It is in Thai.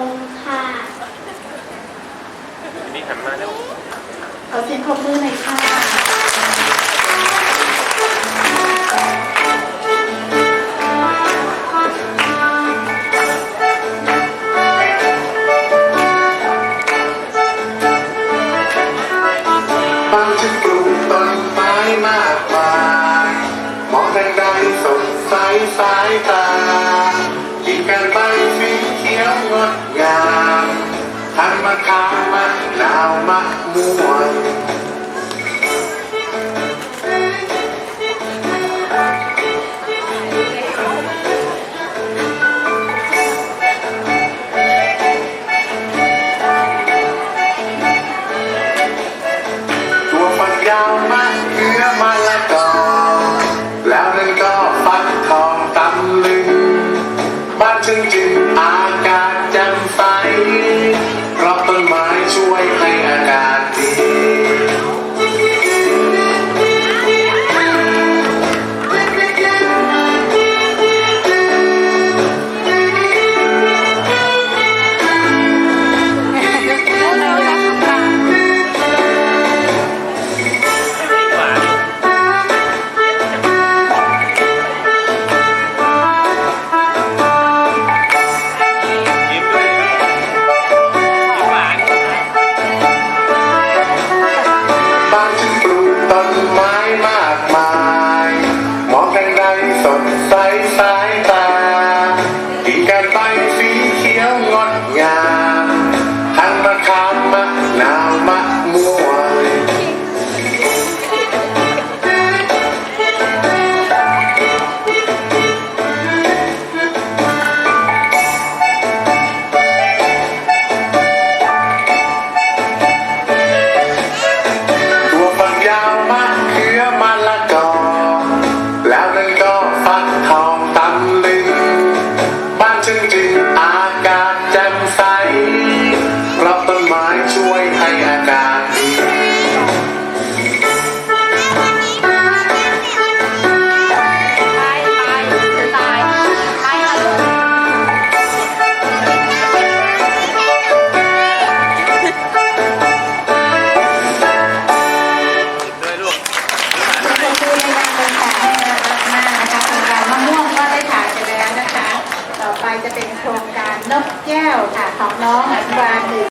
มค่ะ นี่หันมาแล้วขอเสียงปรบมือหน่อยค่ะบางจะปต้นไม้มากมาย มองทางใดสดใสสายตา ขียวงดงามทั้งมะขามมะนาวมะม่วง học nó mạnh và